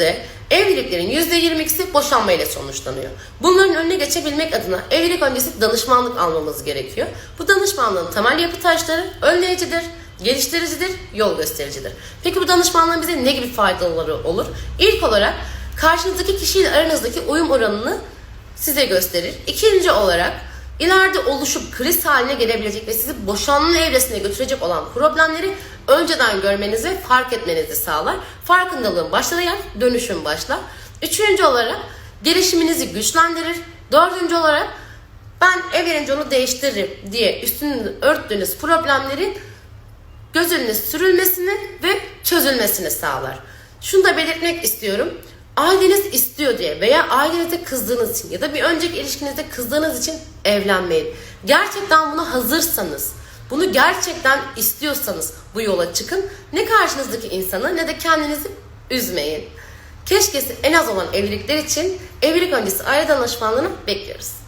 günümüzde evliliklerin %22'si boşanma ile sonuçlanıyor. Bunların önüne geçebilmek adına evlilik öncesi danışmanlık almamız gerekiyor. Bu danışmanlığın temel yapı taşları önleyicidir, geliştiricidir, yol göstericidir. Peki bu danışmanlığın bize ne gibi faydaları olur? İlk olarak karşınızdaki kişiyle aranızdaki uyum oranını size gösterir. İkinci olarak ileride oluşup kriz haline gelebilecek ve sizi boşanma evresine götürecek olan problemleri önceden görmenizi fark etmenizi sağlar. Farkındalığın başlayan dönüşüm başlar. Üçüncü olarak gelişiminizi güçlendirir. Dördüncü olarak ben evlenince onu değiştiririm diye üstünü örttüğünüz problemlerin göz önüne sürülmesini ve çözülmesini sağlar. Şunu da belirtmek istiyorum. Aileniz istiyor diye veya ailenize kızdığınız için ya da bir önceki ilişkinizde kızdığınız için evlenmeyin. Gerçekten buna hazırsanız, bunu gerçekten istiyorsanız bu yola çıkın. Ne karşınızdaki insanı ne de kendinizi üzmeyin. Keşkesi en az olan evlilikler için evlilik öncesi aile danışmanlığını bekliyoruz.